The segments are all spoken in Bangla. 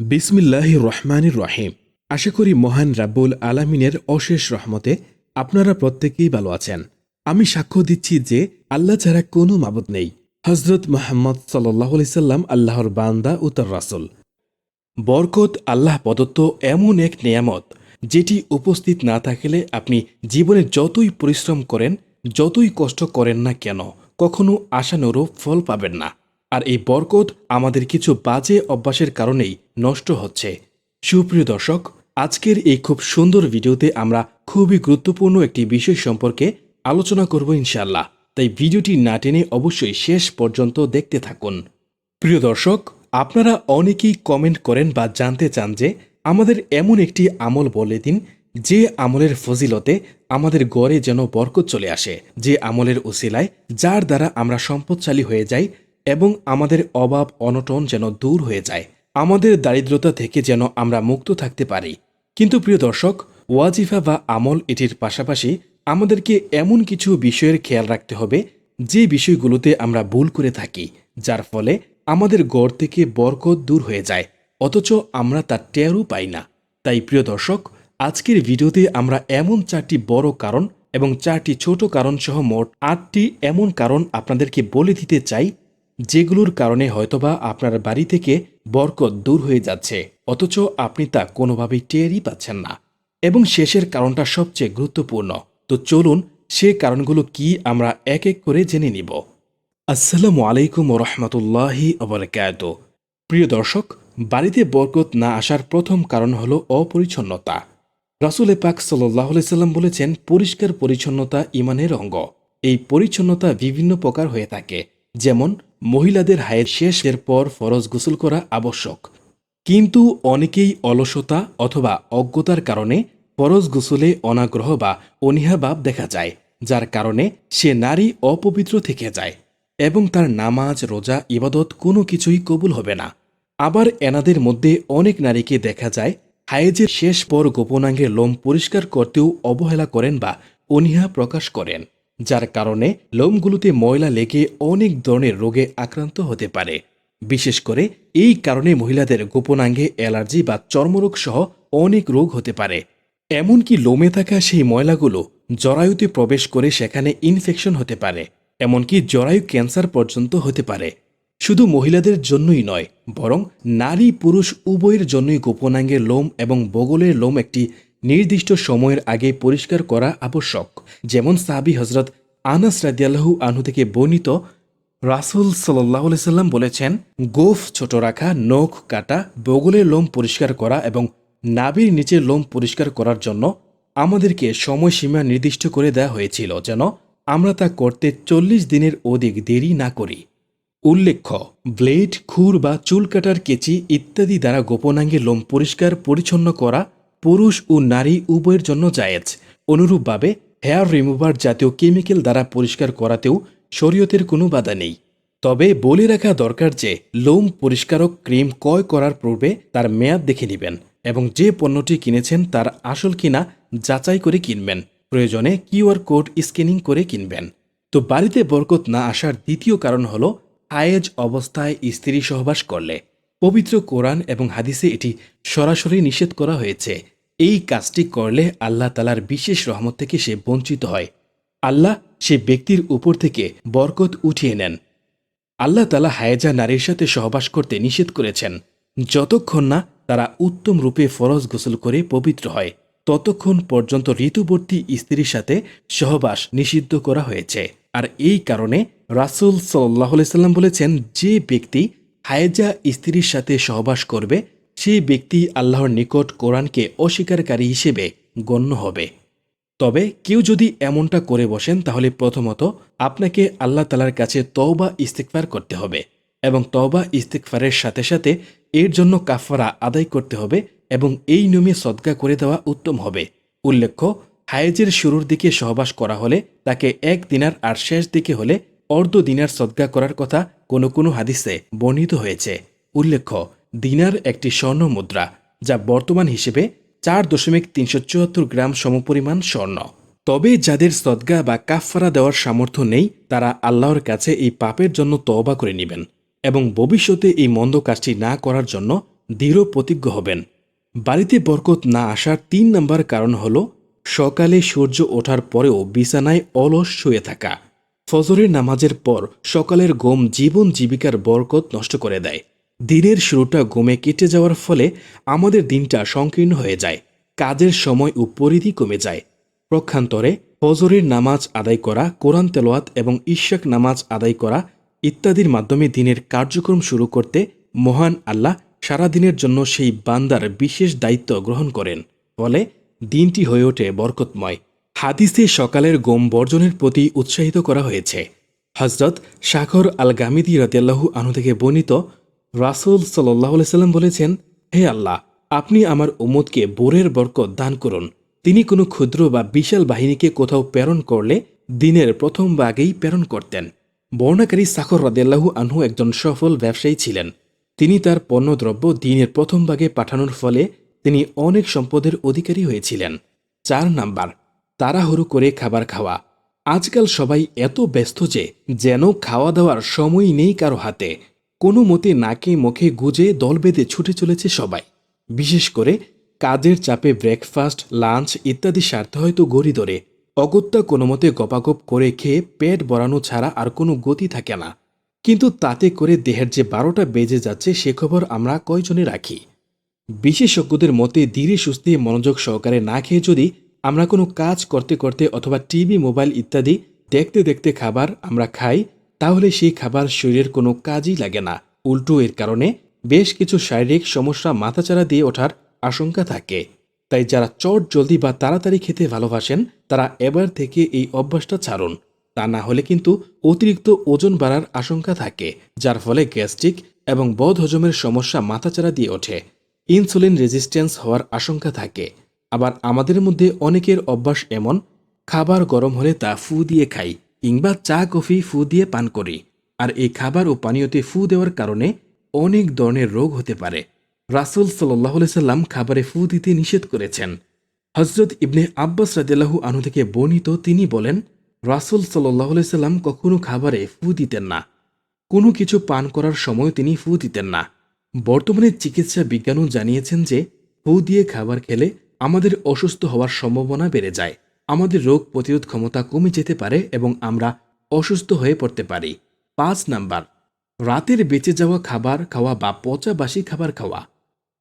বিসমিল্লাহ রহমানির রহিম। আশা করি মহান রাব্বুল আলামিনের অশেষ রহমতে আপনারা প্রত্যেকেই ভালো আছেন। আমি সাক্ষ্য দিচ্ছি যে আল্লাহ ছাড়া কোনো মাবুদ নেই। হজরত মোহাম্মদ সাল্লাহ সাল্লাম আল্লাহর বান্দা ও রাসুল। বরকত, আল্লাহ প্রদত্ত এমন এক নিয়ামত, যেটি উপস্থিত না থাকলে আপনি জীবনে যতই পরিশ্রম করেন, যতই কষ্ট করেন না কেন, কখনো আশানুরূপ ফল পাবেন না। আর এই বরকত আমাদের কিছু বাজে অভ্যাসের কারণেই নষ্ট হচ্ছে। সুপ্রিয় দর্শক, আজকের এই খুব সুন্দর ভিডিওতে আমরা খুবই গুরুত্বপূর্ণ একটি বিষয় সম্পর্কে আলোচনা করব ইনশাল্লাহ তাই ভিডিওটি না টেনে অবশ্যই শেষ পর্যন্ত দেখতে থাকুন। প্রিয় দর্শক, আপনারা অনেকেই কমেন্ট করেন বা জানতে চান যে আমাদের এমন একটি আমল বলে দিন, যে আমলের ফজিলতে আমাদের গড়ে যেন বরকত চলে আসে, যে আমলের উসিলায় যার দ্বারা আমরা সম্পদশালী হয়ে যাই এবং আমাদের অভাব অনটন যেন দূর হয়ে যায়। আমাদের দারিদ্রতা থেকে যেন আমরা মুক্ত থাকতে পারি। কিন্তু প্রিয় দর্শক, ওয়াজিফা বা আমল এটির পাশাপাশি আমাদেরকে এমন কিছু বিষয়ের খেয়াল রাখতে হবে, যে বিষয়গুলোতে আমরা ভুল করে থাকি, যার ফলে আমাদের গড় থেকে বরকত দূর হয়ে যায়, অথচ আমরা তার টেরও পাই না। তাই প্রিয় দর্শক, আজকের ভিডিওতে আমরা এমন চারটি বড় কারণ এবং চারটি ছোট কারণ সহ মোট আটটি এমন কারণ আপনাদেরকে বলে দিতে চাই যেগুলোর কারণে হয়তোবা আপনার বাড়ি থেকে বরকত দূর হয়ে যাচ্ছে, অথচ আপনি তা কোনোভাবেই টেরই পাচ্ছেন না। এবং শেষের কারণটা সবচেয়ে গুরুত্বপূর্ণ। তো চলুন সে কারণগুলো কি আমরা এক এক করে জেনে নিব। আসসালামু আলাইকুম রহমতুল্লাহি অবরকাত প্রিয় দর্শক, বাড়িতে বরকত না আসার প্রথম কারণ হল অপরিচ্ছন্নতা। রাসুলে পাক সাল্লাহ সাল্লাম বলেছেন, পরিষ্কার পরিচ্ছন্নতা ইমানের অঙ্গ। এই পরিচ্ছন্নতা বিভিন্ন প্রকার হয়ে থাকে। যেমন, মহিলাদের হায়ের শেষের পর ফরজ গোসল করা আবশ্যক। কিন্তু অনেকেই অলসতা অথবা অজ্ঞতার কারণে ফরজ গোসলে অনাগ্রহ বা অনীহাভাব দেখা যায়, যার কারণে সে নারী অপবিত্র থেকে যায় এবং তার নামাজ, রোজা, ইবাদত কোনো কিছুই কবুল হবে না। আবার এনাদের মধ্যে অনেক নারীকে দেখা যায় হায়েজের শেষ পর গোপনাঙ্গের লোম পরিষ্কার করতেও অবহেলা করেন বা অনীহা প্রকাশ করেন। যার কারণে লোমগুলোতে ময়লা লেগে অনেক ধরনের রোগে আক্রান্ত হতে পারে। বিশেষ করে এই কারণে মহিলাদের গোপনাঙ্গে অ্যালার্জি বা চর্মরোগ সহ অনেক রোগ হতে পারে। এমনকি লোমে থাকা সেই ময়লাগুলো জরায়ুতে প্রবেশ করে সেখানে ইনফেকশন হতে পারে, এমনকি জরায়ু ক্যান্সার পর্যন্ত হতে পারে। শুধু মহিলাদের জন্যই নয়, বরং নারী পুরুষ উভয়ের জন্যই গোপনাঙ্গের লোম এবং বগলের লোম একটি নির্দিষ্ট সময়ের আগে পরিষ্কার করা আবশ্যক। যেমন সাবি হজরত আনাস রাদিয়াল্লাহু আনহু থেকে বর্ণিত রাসুল সাল্লাহ সাল্লাম বলেছেন, গোফ ছোট রাখা, নখ কাটা, বগলের লোম পরিষ্কার করা এবং নাভির নিচের লোম পরিষ্কার করার জন্য আমাদেরকে সময়সীমা নির্দিষ্ট করে দেওয়া হয়েছিল যেন আমরা তা করতে চল্লিশ দিনের অধিক দেরি না করি। উল্লেখ্য, ব্লেড, খুর বা চুল কাটার কেচি ইত্যাদি দ্বারা গোপনাঙ্গে লোম পরিষ্কার, পরিচ্ছন্ন করা পুরুষ ও নারী উভয়ের জন্য জায়েজ। অনুরূপভাবে হেয়ার রিমুভার জাতীয় কেমিক্যাল দ্বারা পরিষ্কার করাতেও শরীয়তের কোনো বাধা নেই। তবে বলে রাখা দরকার যে, লোম পরিষ্কারক ক্রিম ক্রয় করার পূর্বে তার মেয়াদ দেখে নেবেন এবং যে পণ্যটি কিনেছেন তার আসল কিনা যাচাই করে কিনবেন। প্রয়োজনে কিউআর কোড স্ক্যানিং করে কিনবেন। তো বাড়িতে বরকত না আসার দ্বিতীয় কারণ হল, আয়েজ অবস্থায় স্ত্রী সহবাস করলে। পবিত্র কোরআন এবং হাদিসে এটি সরাসরি নিষেধ করা হয়েছে। এই কাজটি করলে আল্লাহ তালার বিশেষ রহমত থেকে সে বঞ্চিত হয়। আল্লাহ সে ব্যক্তির উপর থেকে বরকত উঠিয়ে নেন। আল্লাহ তালা হায়েজা নারীর সাথে সহবাস করতে নিষেধ করেছেন। যতক্ষণ না তারা উত্তম রূপে ফরজ গোসল করে পবিত্র হয়, ততক্ষণ পর্যন্ত ঋতুবর্তী স্ত্রীর সাথে সহবাস নিষিদ্ধ করা হয়েছে। আর এই কারণে রাসুল সাল্লাহ সাল্লাম বলেছেন, যে ব্যক্তি হায়েজা স্ত্রীর সাথে সহবাস করবে সেই ব্যক্তি আল্লাহর নিকট কোরআনকে অস্বীকারী হিসেবে গণ্য হবে। তবে কেউ যদি এমনটা করে বসেন, তাহলে প্রথমত আপনাকে আল্লাহ তালার কাছে তওবা ইস্তেকফার করতে হবে এবং তওবা ইস্তেকফারের সাথে সাথে এর জন্য কাফারা আদায় করতে হবে এবং এই নিয়মে সদকা করে দেওয়া উত্তম হবে। উল্লেখ্য, হায়েজের শুরুর দিকে সহবাস করা হলে তাকে এক দিনার আর শেষ দিকে হলে অর্ধ দিনার সদকা করার কথা কোনো কোনো হাদিসে বর্ণিত হয়েছে। উল্লেখ্য দিনার একটি স্বর্ণ মুদ্রা যা বর্তমান হিসেবে চার দশমিক তিনশো চুয়াত্তর গ্রাম সমপরিমাণ স্বর্ণ। তবে যাদের সদগা বা কাফফারা দেওয়ার সামর্থ্য নেই, তারা আল্লাহর কাছে এই পাপের জন্য তওবা করে নেবেন এবং ভবিষ্যতে এই মন্দ কাজটি না করার জন্য দৃঢ় প্রতিজ্ঞ হবেন। বাড়িতে বরকত না আসার তিন নম্বর কারণ হল, সকালে সূর্য ওঠার পরেও বিছানায় অলস শুয়ে থাকা। ফজরের নামাজের পর সকালের ঘুম জীবন জীবিকার বরকত নষ্ট করে দেয়। দিনের শুরুটা ঘুমে কেটে যাওয়ার ফলে আমাদের দিনটা সংকীর্ণ হয়ে যায়, কাজের সময় ও পরিধি কমে যায়। প্রক্ষান্তরে ফজরের নামাজ আদায় করা, কোরআন তেলোয়াত এবং ইশাক নামাজ আদায় করা ইত্যাদির মাধ্যমে দিনের কার্যক্রম শুরু করতে মহান আল্লাহ সারাদিনের জন্য সেই বান্দার বিশেষ দায়িত্ব গ্রহণ করেন। ফলে দিনটি হয়ে ওঠে বরকতময়। হাদিসে সকালের গোম বর্জনের প্রতি উৎসাহিত করা হয়েছে। হজরত শাখর আল গামিদি রতিয়াল্লাহু আনু থেকে বর্ণিত রাসুল সাল্লাহ সাল্লাম বলেছেন, হে আল্লাহ, আপনি আমার উম্মতকে বোরের বরকত দান করুন। তিনি কোনো ক্ষুদ্র বা বিশাল বাহিনীকে কোথাও প্রেরণ করলে দিনের প্রথম ভাগেই প্রেরণ করতেন। বর্ণাকারী সাখর রাদেল্লাহু আনহু একজন সফল ব্যবসায়ী ছিলেন। তিনি তার পণ্যদ্রব্য দিনের প্রথম ভাগে পাঠানোর ফলে তিনি অনেক সম্পদের অধিকারী হয়েছিলেন। চার নাম্বার, তাড়াহুড়ো করে খাবার খাওয়া। আজকাল সবাই এত ব্যস্ত যে যেন খাওয়া দাওয়ার সময় নেই কারও হাতে। কোনো মতে নাকে মুখে গুজে দল বেঁধে ছুটে চলেছে সবাই। বিশেষ করে কাজের চাপে ব্রেকফাস্ট লাঞ্চ ইত্যাদি সারতে হয়তো গড়ি ধরে। অগত্যা কোনো মতে গপাগপ করে খেয়ে পেট বড়ানো ছাড়া আর কোনো গতি থাকে না। কিন্তু তাতে করে দেহের যে বারোটা বেজে যাচ্ছে সে খবর আমরা কয়জনে রাখি? বিশেষজ্ঞদের মতে ধীরে সুস্থে মনোযোগ সহকারে না খেয়ে যদি আমরা কোনো কাজ করতে করতে অথবা টিভি, মোবাইল ইত্যাদি দেখতে দেখতে খাবার আমরা খাই তাহলে সেই খাবার শরীরের কোনো কাজই লাগে না। উল্টো এর কারণে বেশ কিছু শারীরিক সমস্যা মাথাচাড়া দিয়ে ওঠার আশঙ্কা থাকে। তাই যারা চট জলদি বা তাড়াতাড়ি খেতে ভালোবাসেন, তারা এবার থেকে এই অভ্যাসটা ছাড়ুন। তা না হলে কিন্তু অতিরিক্ত ওজন বাড়ার আশঙ্কা থাকে, যার ফলে গ্যাস্ট্রিক এবং বদ হজমের সমস্যা মাথাচাড়া দিয়ে ওঠে। ইনসুলিন রেজিস্ট্যান্স হওয়ার আশঙ্কা থাকে। আবার আমাদের মধ্যে অনেকের অভ্যাস এমন, খাবার গরম হলে তা ফু দিয়ে খাই। কিংবা চা, কফি, ফু দিয়ে পান করি। আর এই খাবার ও পানীয়তে ফু দেওয়ার কারণে অনেক ধরনের রোগ হতে পারে। রাসুল সাল্লাহ সাল্লাম খাবারে ফু দিতে নিষেধ করেছেন। হজরত ইবনে আব্বাস রাদিল্লাহু আনু থেকে বর্ণিত তিনি বলেন, রাসুল সাল্লাহ সাল্লাম কখনো খাবারে ফু দিতেন না। কোনো কিছু পান করার সময় তিনি ফু দিতেন না। বর্তমানে চিকিৎসা বিজ্ঞানও জানিয়েছেন যে, ফু দিয়ে খাবার খেলে আমাদের অসুস্থ হওয়ার সম্ভাবনা বেড়ে যায়। আমাদের রোগ প্রতিরোধ ক্ষমতা কমে যেতে পারে এবং আমরা অসুস্থ হয়ে পড়তে পারি। পাঁচ নাম্বার, রাতের বেঁচে যাওয়া খাবার খাওয়া বা পচা বাসি খাবার খাওয়া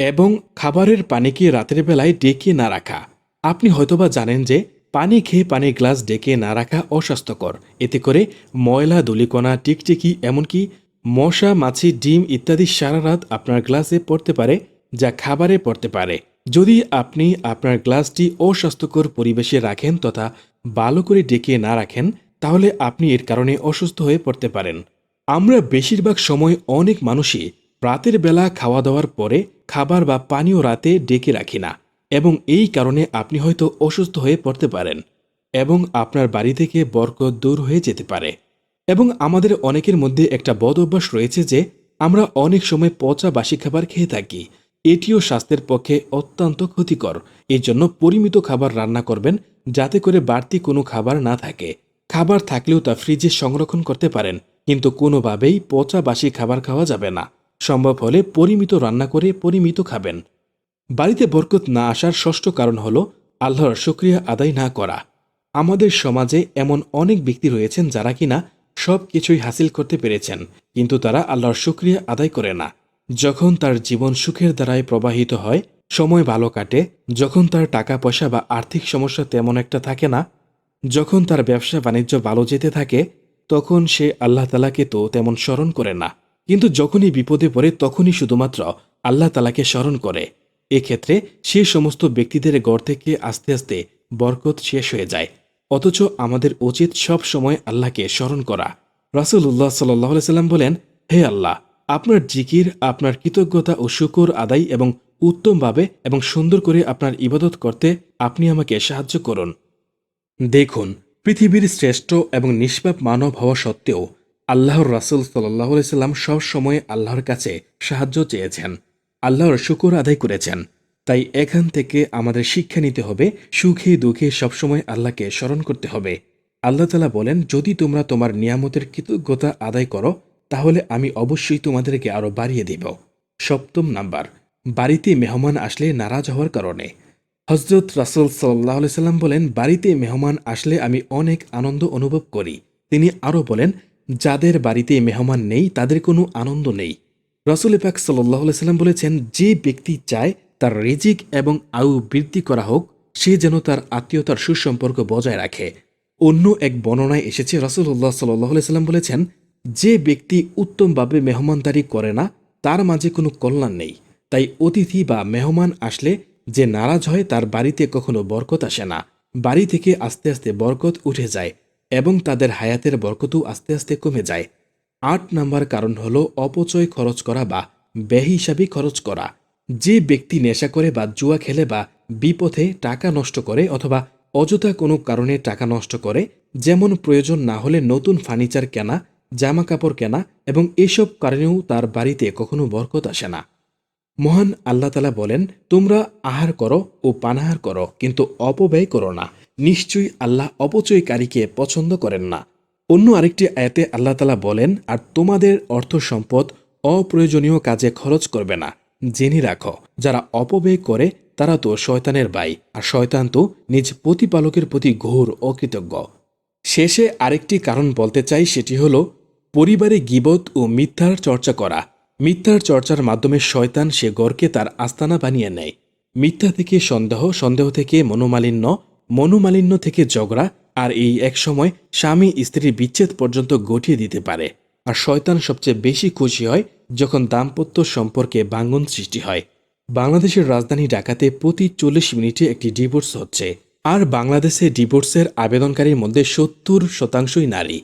এবং খাবারের পানিকে রাতের বেলায় ডেকে না রাখা? আপনি হয়তোবা জানেন যে পানি খেয়ে পানির গ্লাস ডেকে না রাখা অস্বাস্থ্যকর। এতে করে ময়লা দুলিকণা টিকটিকি, এমনকি মশা, মাছি, ডিম ইত্যাদি সারা রাত আপনার গ্লাসে পড়তে পারে, যা খাবারে পড়তে পারে। যদি আপনি আপনার গ্লাসটি অস্বাস্থ্যকর পরিবেশে রাখেন তথা ভালো করে ডেকে না রাখেন, তাহলে আপনি এর কারণে অসুস্থ হয়ে পড়তে পারেন। আমরা বেশিরভাগ সময় অনেক মানুষই রাতের বেলা খাওয়া দাওয়ার পরে খাবার বা পানীয় রাতে ডেকে রাখি না এবং এই কারণে আপনি হয়তো অসুস্থ হয়ে পড়তে পারেন এবং আপনার বাড়ি থেকে বরকত দূর হয়ে যেতে পারে। এবং আমাদের অনেকের মধ্যে একটা বদ অভ্যাস রয়েছে যে আমরা অনেক সময় পচা বাসি খাবার খেয়ে থাকি। এটিও স্বাস্থ্যের পক্ষে অত্যন্ত ক্ষতিকর। এই জন্য পরিমিত খাবার রান্না করবেন যাতে করে বাড়তি কোনো খাবার না থাকে। খাবার থাকলেও তা ফ্রিজে সংরক্ষণ করতে পারেন, কিন্তু কোনোভাবেই পচা বাসি খাবার খাওয়া যাবে না। সম্ভব হলে পরিমিত রান্না করে পরিমিত খাবেন। বাড়িতে বরকত না আসার ষষ্ঠ কারণ হল আল্লাহর শুক্রিয়া আদায় না করা। আমাদের সমাজে এমন অনেক ব্যক্তি রয়েছেন যারা কিনা সব কিছুই হাসিল করতে পেরেছেন, কিন্তু তারা আল্লাহর শুক্রিয়া আদায় করে না। যখন তার জীবন সুখের দ্বারায় প্রবাহিত হয়, সময় ভালো কাটে, যখন তার টাকা পয়সা বা আর্থিক সমস্যা তেমন একটা থাকে না, যখন তার ব্যবসা বাণিজ্য ভালো যেতে থাকে, তখন সে আল্লাহ তালাকে তো তেমন স্মরণ করে না। কিন্তু যখনই বিপদে পড়ে, তখনই শুধুমাত্র আল্লাহ তালাকে স্মরণ করে। এক্ষেত্রে সে সমস্ত ব্যক্তিদের গড় থেকে আস্তে আস্তে বরকত শেষ হয়ে যায়। অথচ আমাদের উচিত সব সময় আল্লাহকে স্মরণ করা। রাসুল্লাহ সাল্লাহ সাল্লাম বলেন, হে আল্লাহ আপনার জিকির, আপনার কৃতজ্ঞতা ও শুকর আদায় এবং উত্তমভাবে এবং সুন্দর করে আপনার ইবাদত করতে আপনি আমাকে সাহায্য করুন। দেখুন, পৃথিবীর শ্রেষ্ঠ এবং নিষ্পাপ মানব হওয়া সত্ত্বেও আল্লাহর রাসুল সাল্লাহ সব সময় আল্লাহর কাছে সাহায্য চেয়েছেন। আল্লাহর শুকর আদায় করেছেন। তাই এখান থেকে আমাদের শিক্ষা নিতে হবে, সুখে দুঃখে সবসময় আল্লাহকে স্মরণ করতে হবে। আল্লাহ তালা বলেন, যদি তোমরা তোমার নিয়ামতের কৃতজ্ঞতা আদায় করো তাহলে আমি অবশ্যই তোমাদেরকে আরও বাড়িয়ে দেব। সপ্তম নাম্বার, বাড়িতে মেহমান আসলে নারাজ হওয়ার কারণে। হজরত রাসুল সাল্লাহ সাল্লাম বলেন, বাড়িতে মেহমান আসলে আমি অনেক আনন্দ অনুভব করি। তিনি আরও বলেন, যাদের বাড়িতে মেহমান নেই, তাদের কোনো আনন্দ নেই। রসুল পাক সাল্লাহ সাল্লাম বলেছেন, যে ব্যক্তি চায়, তার রেজিক এবং আয়ু বৃদ্ধি করা হোক, সে যেন তার আত্মীয়তার সুসম্পর্ক বজায় রাখে। অন্য এক বর্ণনায় এসেছে রসুল্লাহ সাল্লাহ সাল্লাম বলেছেন যে ব্যক্তি উত্তমভাবে মেহমানদারি করে না, তার মাঝে কোনো কল্যাণ নেই। তাই অতিথি বা মেহমান আসলে যে নারাজ হয়, তার বাড়িতে কখনো বরকত আসে না। বাড়ি থেকে আস্তে আস্তে বরকত উঠে যায় এবং তাদের হায়াতের বরকতও আস্তে আস্তে কমে যায়। আট নাম্বার কারণ হল অপচয় খরচ করা বা বেহিসাবি খরচ করা। যে ব্যক্তি নেশা করে বা জুয়া খেলে বা বিপথে টাকা নষ্ট করে অথবা অযথা কোনো কারণে টাকা নষ্ট করে, যেমন প্রয়োজন না হলে নতুন ফার্নিচার কেনা জামা কাপড় কেনা এবং এসব কারণেও তার বাড়িতে কখনো বরকত আসে না। মহান আল্লাহ তালা বলেন, তোমরা আহার করো ও পানাহার করো, কিন্তু অপব্যয় করো না। নিশ্চয়ই আল্লাহ অপচয়কারীকে পছন্দ করেন না। অন্য আরেকটি আয়াতে আল্লাহ তালা বলেন, আর তোমাদের অর্থ সম্পদ অপ্রয়োজনীয় কাজে খরচ করবে না। জেনে রাখো, যারা অপব্যয় করে, তারা তো শয়তানের বাই, আর শয়তান তো নিজ প্রতিপালকের প্রতি ঘোর অকৃতজ্ঞ। শেষে আরেকটি কারণ বলতে চাই, সেটি হল পরিবারে গিবত ও মিথ্যার চর্চা করা। মিথ্যার চর্চার মাধ্যমে শয়তান সে গড়কে তার আস্তানা বানিয়ে নেয়। মিথ্যা থেকে সন্দেহ সন্দেহ থেকে মনোমালিন্য মনোমালিন্য থেকে ঝগড়া, আর এই এক সময় স্বামী স্ত্রীর বিচ্ছেদ পর্যন্ত গঠিয়ে দিতে পারে। আর শয়তান সবচেয়ে বেশি খুশি হয় যখন দাম্পত্য সম্পর্কে বাঙ্গন সৃষ্টি হয়। বাংলাদেশের রাজধানী ঢাকাতে প্রতি চল্লিশ মিনিটে একটি ডিভোর্স হচ্ছে। আর বাংলাদেশে ডিভোর্সের আবেদনকারীর মধ্যে সত্তর শতাংশই নারী।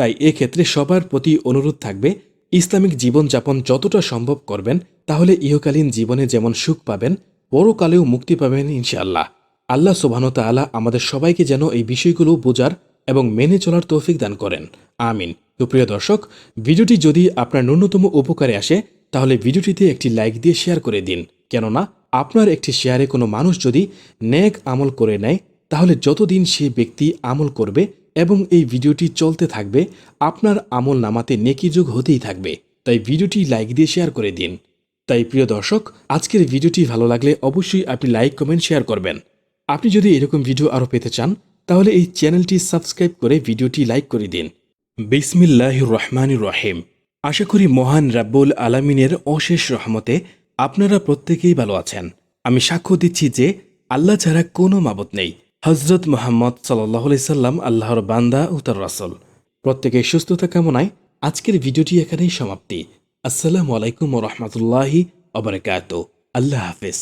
তাই এক্ষেত্রে সবার প্রতি অনুরোধ থাকবে, ইসলামিক জীবনযাপন যতটা সম্ভব করবেন, তাহলে ইহকালীন জীবনে যেমন সুখ পাবেন, পরকালেও মুক্তি পাবেন ইনশাআল্লাহ। আল্লাহ সুবাহতা আলা আমাদের সবাইকে যেন এই বিষয়গুলো বোঝার এবং মেনে চলার তৌফিক দান করেন। আমিন। তো প্রিয় দর্শক, ভিডিওটি যদি আপনার ন্যূনতম উপকারে আসে, তাহলে ভিডিওটিতে একটি লাইক দিয়ে শেয়ার করে দিন। কেননা, আপনার একটি শেয়ারে কোনো মানুষ যদি ন্যাক আমল করে নেয়, তাহলে যতদিন সে ব্যক্তি আমল করবে এবং এই ভিডিওটি চলতে থাকবে আপনার আমল নামাতে নেকি যুগ হতেই থাকবে। তাই ভিডিওটি লাইক দিয়ে শেয়ার করে দিন। তাই প্রিয় দর্শক, আজকের ভিডিওটি ভালো লাগলে অবশ্যই আপনি লাইক, কমেন্ট, শেয়ার করবেন। আপনি যদি এরকম ভিডিও আরও পেতে চান, তাহলে এই চ্যানেলটি সাবস্ক্রাইব করে ভিডিওটি লাইক করে দিন। বিসমিল্লাহ রহমান রহিম। আশা করি মহান রাব্বুল আলামিনের অশেষ রহমতে আপনারা প্রত্যেকেই ভালো আছেন। আমি সাক্ষ্য দিচ্ছি যে আল্লাহ ছাড়া কোনো মাবত নেই। হজরত মোহাম্মদ সাল্লাহ সাল্লাম আল্লাহর বান্দা ও তার রাসল। প্রত্যেকের সুস্থতা কামনায় আজকের ভিডিওটি এখানেই সমাপ্তি। আসসালামু আলাইকুম রহমতুল্লাহি আবরকাত আল্লাহ হাফিজ।